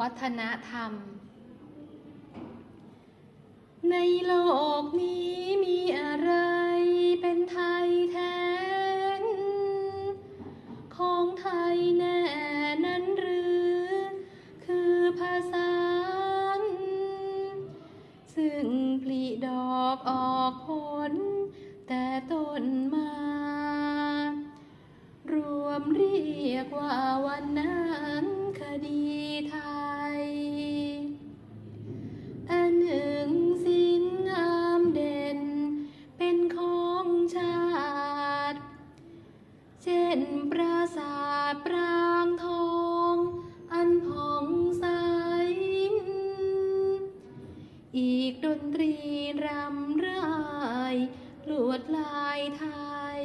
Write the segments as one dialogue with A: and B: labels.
A: วัฒนธรรม ในโลกนี้มีอะไรเป็นไทยแท้ของไทยแน่นั้นหรือ คือภาษา ซึ่งผลิดอกออกผล แต่ต้นมารวมเรียกว่าวันนั้ เช่นปราสาทปรางทอง อันผ่องใส อีกดนตรีรำไรายลวดลายไทย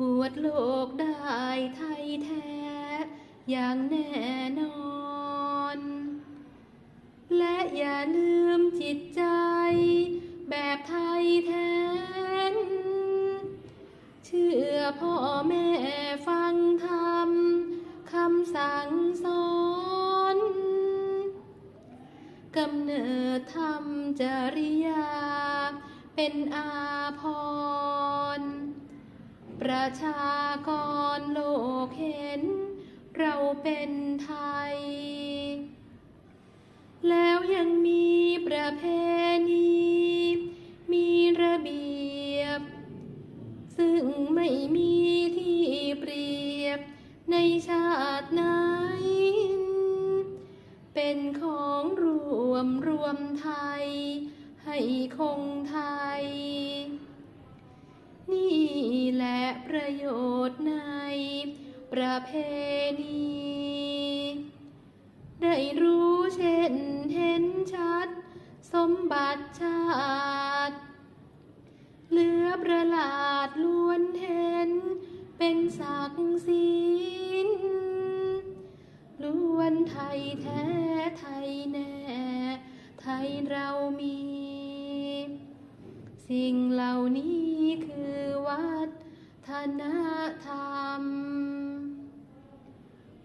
A: อวดโลกได้ไทยแท้ อย่างแน่นอน และอย่าลืมจิตใจ แบบไทยแท้ อพ่อแม่ฟังธรรมคำสั่งสอนกำเนิดธรรมจริยา เป็นอาภรณ์ประชากรโลกเห็น เราเป็นไทย แล้วยังมีประเพณ ซึ่งไม่มีที่เปรียบในชาติไหน เป็นของรวมรวมไทย ให้คงไทย นี่แหละประโยชน์ในประเพณี ได้รู้เช่นเห็นชัด สมบัติชาติ เหลือประหลาดล้วนเห็น เป็นศักดิ์ศิลล้วนไทยแท้ไทยแน่ ไทยเรามี สิ่งเหล่านี้คือวัฒนธรรม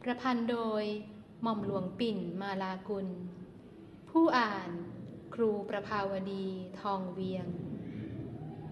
A: ประพันธ์โดยหม่อมหลวงปิ่นมาลากุล ผู้อ่านครูประภาวดีทองเวียง